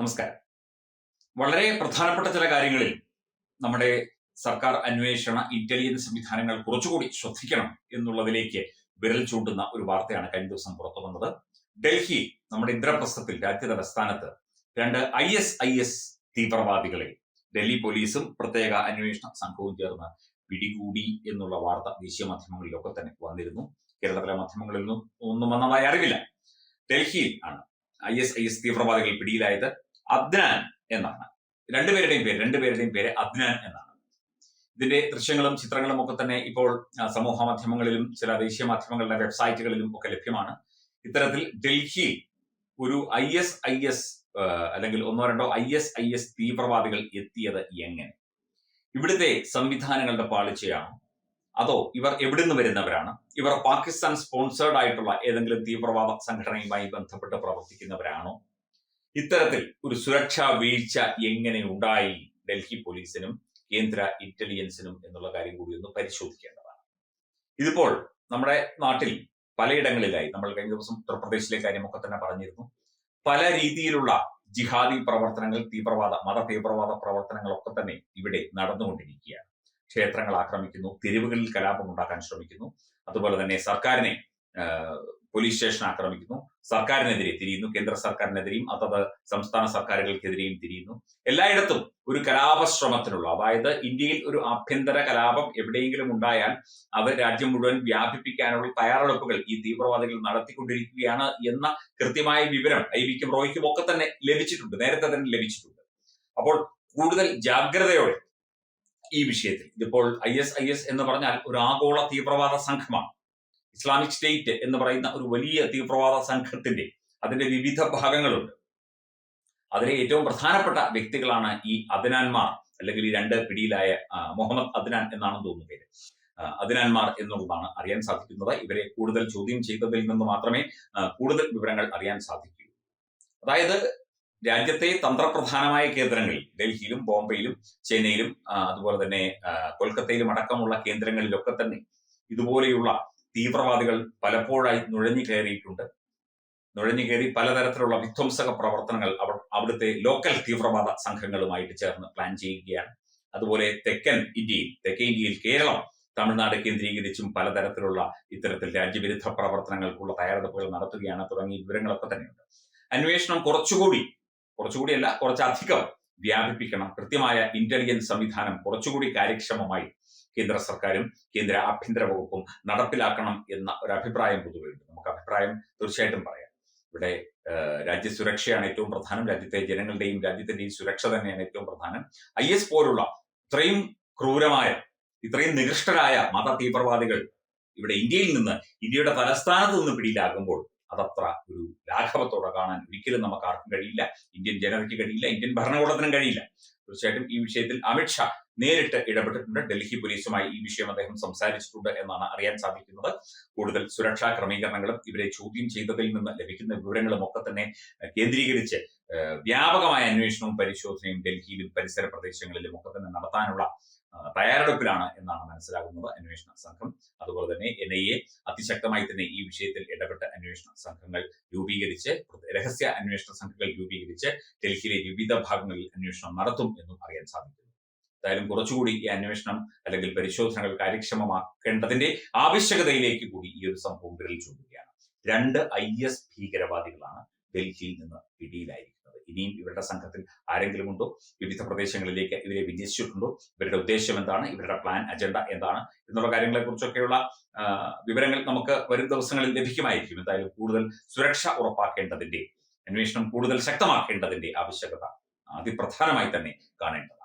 നമസ്കാരം. വളരെ പ്രധാനപ്പെട്ട ചില കാര്യങ്ങളിൽ നമ്മുടെ സർക്കാർ അന്വേഷണ ഇന്റലിജൻസ് സംവിധാനങ്ങൾ കുറച്ചുകൂടി ശ്രദ്ധിക്കണം എന്നുള്ളതിലേക്ക് വിരൽ ചൂണ്ടുന്ന ഒരു വാർത്തയാണ് കഴിഞ്ഞ ദിവസം പുറത്തു വന്നത്. ഡൽഹി നമ്മുടെ ഇന്ദ്രപ്രസ്ഥത്തിൽ രാജ്യ തലസ്ഥാനത്ത് രണ്ട് ഐ എസ് ഐ എസ് തീവ്രവാദികളെ ഡൽഹി പോലീസും പ്രത്യേക അന്വേഷണ സംഘവും ചേർന്ന് പിടികൂടി എന്നുള്ള വാർത്ത ദേശീയ മാധ്യമങ്ങളിലൊക്കെ തന്നെ വന്നിരുന്നു. കേരളത്തിലെ മാധ്യമങ്ങളിൽ ഒന്നും വന്നതായി അറിവില്ല. ഡൽഹിയിൽ ആണ് ഐ എസ് ഐ എസ് തീവ്രവാദികൾ പിടിയിലായത്. അദ്നാൻ എന്നാണ്. രണ്ടുപേരുടെയും പേര് രണ്ടുപേരുടെയും പേര് അദ്നാൻ എന്നാണ്. ഇതിന്റെ ദൃശ്യങ്ങളും ചിത്രങ്ങളും ഒക്കെ തന്നെ ഇപ്പോൾ സമൂഹ മാധ്യമങ്ങളിലും ചില ദേശീയ മാധ്യമങ്ങളുടെ വെബ്സൈറ്റുകളിലും ഒക്കെ ലഭ്യമാണ്. ഇത്തരത്തിൽ ഡൽഹിയിൽ ഒരു ഐ എസ് ഐ എസ് അല്ലെങ്കിൽ ഒന്നോ രണ്ടോ ഐ എസ് ഐ എസ് തീവ്രവാദികൾ എത്തിയത് എങ്ങനെ? ഇവിടുത്തെ സംവിധാനങ്ങളുടെ പാളിച്ചയാണോ? അതോ ഇവർ എവിടുന്ന് വരുന്നവരാണ്? ഇവർ പാകിസ്ഥാൻ സ്പോൺസേർഡ് ആയിട്ടുള്ള ഏതെങ്കിലും തീവ്രവാദ സംഘടനയുമായി ബന്ധപ്പെട്ട് പ്രവർത്തിക്കുന്നവരാണോ? ഇത്തരത്തിൽ ഒരു സുരക്ഷാ വീഴ്ച എങ്ങനെ ഉണ്ടായി? ഡൽഹി പോലീസിനും കേന്ദ്ര ഇന്റലിജൻസിനും എന്നുള്ള കാര്യം കൂടി ഒന്ന് പരിശോധിക്കേണ്ടതാണ്. ഇതിപ്പോൾ നമ്മുടെ നാട്ടിൽ പലയിടങ്ങളിലായി നമ്മൾ കഴിഞ്ഞ ദിവസം ഉത്തർപ്രദേശിലെ കാര്യമൊക്കെ തന്നെ പറഞ്ഞിരുന്നു. പല രീതിയിലുള്ള ജിഹാദി പ്രവർത്തനങ്ങൾ തീവ്രവാദ മത തീവ്രവാദ പ്രവർത്തനങ്ങളൊക്കെ തന്നെ ഇവിടെ നടന്നുകൊണ്ടിരിക്കുകയാണ്. ക്ഷേത്രങ്ങൾ ആക്രമിക്കുന്നു തെരുവുകളിൽ കലാപം ഉണ്ടാക്കാൻ ശ്രമിക്കുന്നു. അതുപോലെ തന്നെ സർക്കാരിനെ പോലീസ് സ്റ്റേഷൻ ആക്രമിക്കുന്നു. സർക്കാരിനെതിരെ തിരിയുന്നു. കേന്ദ്ര സർക്കാരിനെതിരെയും അതത് സംസ്ഥാന സർക്കാരുകൾക്കെതിരെയും തിരിയുന്നു. എല്ലായിടത്തും ഒരു കലാപ ശ്രമത്തിനുള്ള അതായത് ഇന്ത്യയിൽ ഒരു ആഭ്യന്തര കലാപം എവിടെയെങ്കിലും ഉണ്ടായാൽ അത് രാജ്യം മുഴുവൻ വ്യാപിപ്പിക്കാനുള്ള തയ്യാറെടുപ്പുകൾ ഈ തീവ്രവാദികൾ നടത്തിക്കൊണ്ടിരിക്കുകയാണ് എന്ന കൃത്യമായ വിവരം ഐ വിക്കും റോയ്ക്കും ഒക്കെ തന്നെ ലഭിച്ചിട്ടുണ്ട്. നേരത്തെ തന്നെ ലഭിച്ചിട്ടുണ്ട്. അപ്പോൾ കൂടുതൽ ജാഗ്രതയോടെ ഈ വിഷയത്തിൽ. ഇതിപ്പോൾ ഐ എസ് ഐ എസ് എന്ന് പറഞ്ഞാൽ ഒരു ആഗോള തീവ്രവാദ സംഘമാണ്. ഇസ്ലാമിക് സ്റ്റേറ്റ് എന്ന് പറയുന്ന ഒരു വലിയ തീവ്രവാദ സംഘത്തിന്റെ അതിന്റെ വിവിധ ഭാഗങ്ങളുണ്ട്. അതിലെ ഏറ്റവും പ്രധാനപ്പെട്ട വ്യക്തികളാണ് ഈ അദ്നാൻമാർ അല്ലെങ്കിൽ ഈ രണ്ട് പിടിയിലായ മുഹമ്മദ് അദ്നാൻ എന്നാണ് തോന്നുന്നു പേര്. അദ്നാൻമാർ എന്നുള്ളതാണ് അറിയാൻ സാധിക്കുന്നത്. ഇവരെ കൂടുതൽ ചോദ്യം ചെയ്തതിൽ നിന്ന് മാത്രമേ കൂടുതൽ വിവരങ്ങൾ അറിയാൻ സാധിക്കൂ. അതായത് രാജ്യത്തെ തന്ത്രപ്രധാനമായ കേന്ദ്രങ്ങളിൽ ഡൽഹിയിലും ബോംബെയിലും ചെന്നൈയിലും അതുപോലെ തന്നെ കൊൽക്കത്തയിലും അടക്കമുള്ള കേന്ദ്രങ്ങളിലൊക്കെ തന്നെ ഇതുപോലെയുള്ള തീവ്രവാദികൾ പലപ്പോഴായി നുഴഞ്ഞു കയറിയിട്ടുണ്ട്. നുഴഞ്ഞു കയറി പലതരത്തിലുള്ള വിധ്വംസക പ്രവർത്തനങ്ങൾ അവർ അവിടുത്തെ ലോക്കൽ തീവ്രവാദ സംഘങ്ങളുമായിട്ട് ചേർന്ന് പ്ലാൻ ചെയ്യുകയാണ്. അതുപോലെ തെക്കൻ ഇന്ത്യയിൽ തെക്കേ ഇന്ത്യയിൽ കേരളം തമിഴ്നാട് കേന്ദ്രീകരിച്ചും പലതരത്തിലുള്ള ഇത്തരത്തിൽ രാജ്യവിരുദ്ധ പ്രവർത്തനങ്ങൾക്കുള്ള തയ്യാറെടുപ്പുകൾ നടത്തുകയാണ് തുടങ്ങിയ വിവരങ്ങളൊക്കെ തന്നെയുണ്ട്. അന്വേഷണം കുറച്ചുകൂടി കുറച്ചുകൂടിയല്ല കുറച്ചധികം വ്യാപിപ്പിക്കണം. കൃത്യമായ ഇന്റലിജൻസ് സംവിധാനം കുറച്ചുകൂടി കാര്യക്ഷമമായി കേന്ദ്ര സർക്കാരും കേന്ദ്ര ആഭ്യന്തര വകുപ്പും നടപ്പിലാക്കണം എന്ന ഒരു അഭിപ്രായം പൊതുവെയുണ്ട്. നമുക്ക് അഭിപ്രായം തീർച്ചയായിട്ടും പറയാം. ഇവിടെ രാജ്യസുരക്ഷയാണ് ഏറ്റവും പ്രധാനം. രാജ്യത്തെ ജനങ്ങളുടെയും രാജ്യത്തിന്റെയും സുരക്ഷ തന്നെയാണ് ഏറ്റവും പ്രധാനം. ഐ എസ് പോലുള്ള ഇത്രയും ക്രൂരമായ ഇത്രയും നികൃഷ്ടരായ മത തീവ്രവാദികൾ ഇവിടെ ഇന്ത്യയിൽ നിന്ന് ഇന്ത്യയുടെ തലസ്ഥാനത്ത് നിന്ന് പിടിയിലാകുമ്പോൾ അതത്ര ഒരു ലാഘവത്തോടെ കാണാൻ ഒരിക്കലും നമുക്ക് ആർക്കും കഴിയില്ല. ഇന്ത്യൻ ജനതയ്ക്ക് കഴിയില്ല ഇന്ത്യൻ ഭരണകൂടത്തിനും കഴിയില്ല. തീർച്ചയായിട്ടും ഈ വിഷയത്തിൽ അമിത്ഷാ നേരിട്ട് ഇടപെട്ടിട്ടുണ്ട്. ഡൽഹി പോലീസുമായി ഈ വിഷയം അദ്ദേഹം സംസാരിച്ചിട്ടുണ്ട് എന്നാണ് അറിയാൻ സാധിക്കുന്നത്. കൂടുതൽ സുരക്ഷാ ക്രമീകരണങ്ങളും ഇവരെ ചോദ്യം ചെയ്തതിൽ നിന്ന് ലഭിക്കുന്ന വിവരങ്ങളും ഒക്കെ തന്നെ കേന്ദ്രീകരിച്ച് വ്യാപകമായ അന്വേഷണവും പരിശോധനയും ഡൽഹിയിലും പരിസര പ്രദേശങ്ങളിലും ഒക്കെ തന്നെ നടത്താനുള്ള തയ്യാറെടുപ്പിലാണ് എന്നാണ് മനസ്സിലാകുന്നത് അന്വേഷണ സംഘം. അതുപോലെ തന്നെ എൻ ഐ എ അതിശക്തമായി തന്നെ ഈ വിഷയത്തിൽ ഇടപെട്ട അന്വേഷണ സംഘങ്ങൾ രൂപീകരിച്ച് രഹസ്യ അന്വേഷണ സംഘങ്ങൾ രൂപീകരിച്ച് ഡൽഹിയിലെ വിവിധ ഭാഗങ്ങളിൽ അന്വേഷണം നടത്തും എന്നും അറിയാൻ സാധിക്കുന്നു. എന്തായാലും കുറച്ചുകൂടി ഈ അന്വേഷണം അല്ലെങ്കിൽ പരിശോധനകൾ കാര്യക്ഷമമാക്കേണ്ടതിന്റെ ആവശ്യകതയിലേക്ക് കൂടി ഈ ഒരു സംഭവം വിരൽ ചൂണ്ടുകയാണ്. രണ്ട് ഐ എസ് ഭീകരവാദികളാണ് ഡൽഹിയിൽ നിന്ന് പിടിയിലായിരിക്കുന്നത്. ഇനിയും ഇവരുടെ സംഘത്തിൽ ആരെങ്കിലും ഉണ്ടോ? വിവിധ പ്രദേശങ്ങളിലേക്ക് ഇവരെ വിന്യസിച്ചിട്ടുണ്ടോ? ഇവരുടെ ഉദ്ദേശം എന്താണ്? ഇവരുടെ പ്ലാൻ അജണ്ട എന്താണ്? എന്നുള്ള കാര്യങ്ങളെ കുറിച്ചൊക്കെയുള്ള വിവരങ്ങൾ നമുക്ക് വരും ദിവസങ്ങളിൽ ലഭിക്കുമായിരിക്കും. എന്തായാലും കൂടുതൽ സുരക്ഷ ഉറപ്പാക്കേണ്ടതിന്റെ അന്വേഷണം കൂടുതൽ ശക്തമാക്കേണ്ടതിന്റെ ആവശ്യകത അതിപ്രധാനമായി തന്നെ കാണേണ്ടത്.